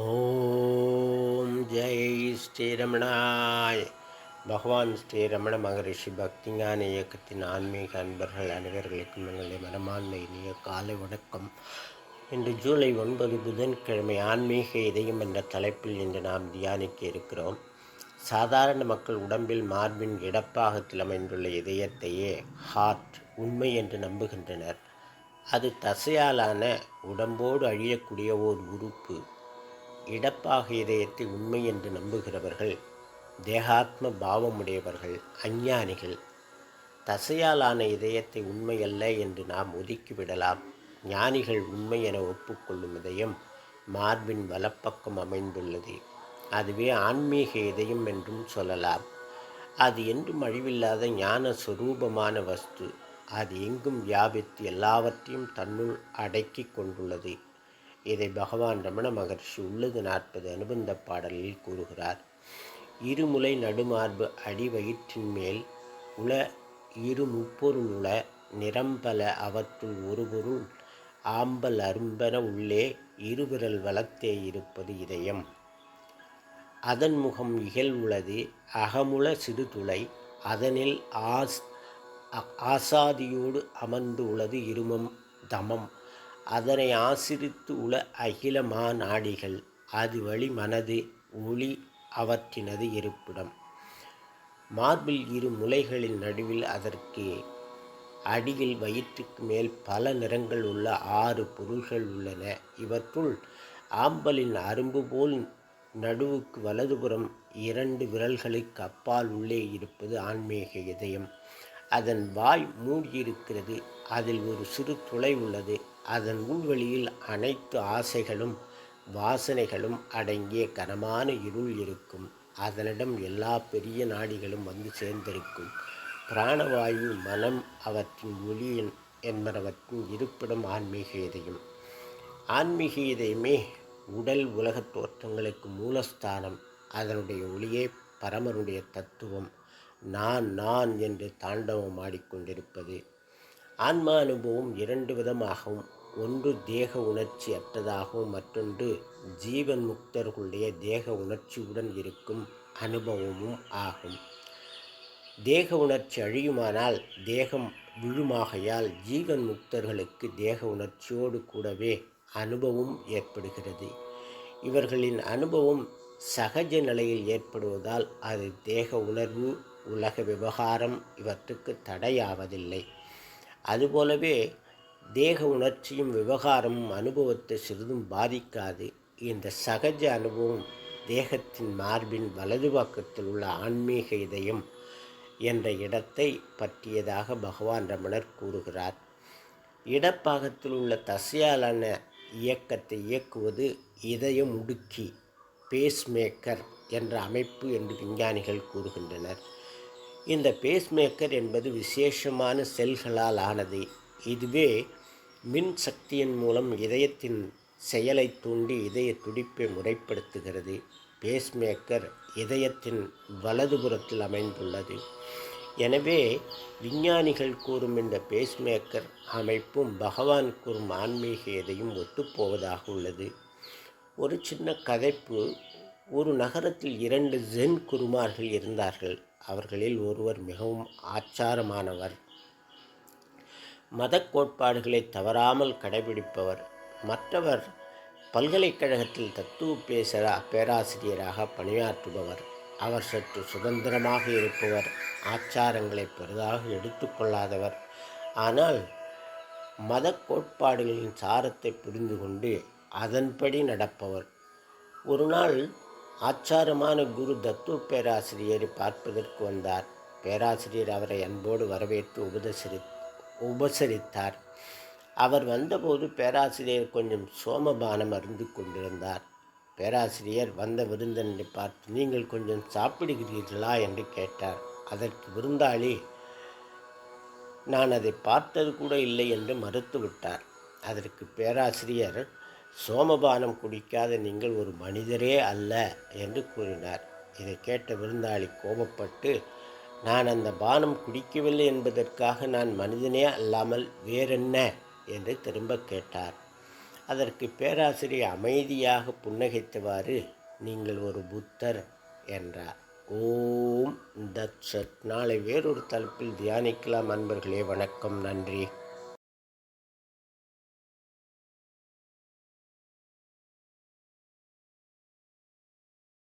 ஓம் ஜெய் ஸ்ரீரமணாய் பகவான் ஸ்ரீரமண மகரிஷி பக்திஞான இயக்கத்தின் ஆன்மீக அன்பர்கள் அனைவர்களுக்கும் எங்களுடைய மனமான்மை இனிய காலை வணக்கம். இன்று ஜூலை ஒன்பது புதன்கிழமை ஆன்மீக இதயம் என்ற தலைப்பில் இன்று நாம் தியானிக்க இருக்கிறோம். சாதாரண மக்கள் உடம்பில் மார்பின் இடப்பாகத்தில் அமைந்துள்ள இதயத்தையே ஹார்ட் உண்மை என்று நம்புகின்றனர். அது தசையாலான உடம்போடு அழியக்கூடிய ஓர் உறுப்பு. இடப்பாக இதயத்தை உண்மை என்று நம்புகிறவர்கள் தேகாத்ம பாவமுடையவர்கள் அஞ்ஞானிகள். தசையாலான இதயத்தை உண்மையல்ல என்று நாம் ஒதுக்கிவிடலாம் ஞானிகள் உண்மை என ஒப்புக்கொள்ளும் இதயம் மார்பின் வலப்பக்கம் அமைந்துள்ளது. அதுவே ஆன்மீக இதயம் என்றும் சொல்லலாம். அது என்றும் அழிவில்லாத ஞான சுரூபமான வஸ்து. அது எங்கும் வியாபித்து எல்லாவற்றையும் தன்னுள் அடக்கி கொண்டுள்ளது. இதை பகவான் ரமண மகர்ஷி உள்ளது நாற்பது அனுபந்த பாடலில் கூறுகிறார். இருமுலை நடுமார்பு அடி வயிற்றின் மேல் உள இரு முப்பொருள் உள நிரம்பல அவற்றுள் ஒரு பொருள் ஆம்பல் அரும்பென உள்ளே இருவிரல் வளத்தே இருப்பது இதயம். அதன் முகம் இகழ் உள்ளது அகமுள சிறுதுளை அதனில் ஆஸ் ஆசாதியோடு அமர்ந்து உள்ளது இருமம் தமம். அதனை ஆசிரித்து உள அகில மாநாடிகள் அது வழி மனது ஒளி அவற்றினது இருப்பிடம். மார்பில் இரு முலைகளின் நடுவில் அதற்கு அடியில் வயிற்றுக்கு மேல் பல நிறங்கள் உள்ள ஆறு பொருள்கள் உள்ளன. இவற்றுள் ஆம்பலின் அரும்பு போல் நடுவுக்கு வலதுபுறம் இரண்டு விரல்களுக்கு அப்பால் உள்ளே இருப்பது ஆன்மீக இதயம். அதன் வாய் மூடியிருக்கிறது. அதில் ஒரு சிறு துளை உள்ளது. அதன் உள்வெளியில் அனைத்து ஆசைகளும் வாசனைகளும் அடங்கிய கனமான இருள் இருக்கும். அதனிடம் எல்லா பெரிய நாடிகளும் வந்து சேர்ந்திருக்கும். பிராணவாயு மனம் அவற்றின் ஒளியின் என்பனவற்றின் இருப்பிடம் ஆன்மீக இதயம் ஆன்மீக இதயமே உடல் உலகத் தோற்றங்களுக்கு மூலஸ்தானம். அதனுடைய ஒளியே பரமனுடைய தத்துவம். நான் நான் என்று தாண்டவம் ஆடிக்கொண்டிருப்பது. ஆன்மா அனுபவம் இரண்டு விதமாகவும் ஒன்று தேக உணர்ச்சி அற்றதாகவும் மற்றொன்று ஜீவன் முக்தர்களுடைய தேக உணர்ச்சியுடன் இருக்கும் அனுபவமும் ஆகும். தேக உணர்ச்சி அழியுமானால் தேகம் விழுமாகையால் ஜீவன் முக்தர்களுக்கு தேக உணர்ச்சியோடு கூடவே அனுபவம் ஏற்படுகிறது. இவர்களின் அனுபவம் சகஜ நிலையில் ஏற்படுவதால் அது தேக உணர்வு உலக விவகாரம் இவற்றுக்கு தடையாவதில்லை. அதுபோலவே தேக உணர்ச்சியும் விவகாரமும் அனுபவத்தை சிறிதும் பாதிக்காது. இந்த சகஜ அனுபவம் தேகத்தின் மார்பின் வலது பக்கத்தில் உள்ள ஆன்மீக இதயம் என்ற இடத்தை பற்றியதாக பகவான் ரமணர் கூறுகிறார். இடப்பாகத்தில் உள்ள தசையாலான இயக்கத்தை இயக்குவது இதயம் முடுக்கி பேஸ்மேக்கர் என்ற அமைப்பு என்று விஞ்ஞானிகள் கூறுகின்றனர். இந்த பேஸ்மேக்கர் என்பது விசேஷமான செல்களால் ஆனது. இதுவே மின் சக்தியின் மூலம் இதயத்தின் செயலை தூண்டி இதய துடிப்பை முறைப்படுத்துகிறது. பேஸ்மேக்கர் இதயத்தின் வலதுபுறத்தில் அமைந்துள்ளது. எனவே விஞ்ஞானிகள் கூறும் இந்த பேஸ்மேக்கர் அமைப்பும் பகவான் கூறும் ஆன்மீக எதையும் ஒத்துப்போவதாக உள்ளது. ஒரு சின்ன கதைப்பு ஒரு நகரத்தில் இரண்டு ஜென் குருமார்கள் இருந்தார்கள். அவர்களில் ஒருவர் மிகவும் ஆச்சாரமானவர். மத கோட்பாடுகளை தவறாமல் கடைபிடிப்பவர். மற்றவர் பல்கலைக்கழகத்தில் தத்துவ பேச பேராசிரியராக பணியாற்றுபவர். அவர் சற்று சுதந்திரமாக இருப்பவர். ஆச்சாரங்களை பெரிதாக எடுத்துக்கொள்ளாதவர் ஆனால் மத கோட்பாடுகளின் சாரத்தை புரிந்து கொண்டு அதன்படி நடப்பவர். ஒரு நாள் ஆச்சாரமான குரு தத்துவ பேராசிரியரை பார்ப்பதற்கு வந்தார். பேராசிரியர் அவரை அன்போடு வரவேற்று உபதசரி உபசரித்தார். அவர் வந்தபோது பேராசிரியர் கொஞ்சம் சோமபானம் அருந்து கொண்டிருந்தார். பேராசிரியர் வந்த விருந்தனை பார்த்து நீங்கள் கொஞ்சம் சாப்பிடுகிறீர்களா? என்று கேட்டார். அதற்கு விருந்தாளி நான் அதை பார்த்தது கூட இல்லை என்று மறுத்துவிட்டார் அதற்கு பேராசிரியர் சோமபானம் குடிக்காத நீங்கள் ஒரு மனிதரே அல்ல என்று கூறினார். இதை கேட்ட விருந்தாளி கோபப்பட்டு நான் அந்த பானம் குடிக்கவில்லை என்பதற்காக நான் மனிதனே அல்லாமல் வேறென்ன? என்று திரும்ப கேட்டார். அதற்கு பேராசிரியர் அமைதியாக புன்னகைத்தவாறு நீங்கள் ஒரு புத்தர் என்றார். ஓம் தத் சத். நாளை வேறொரு தலைப்பில் தியானிக்கலாம் அன்பர்களே. வணக்கம். நன்றி.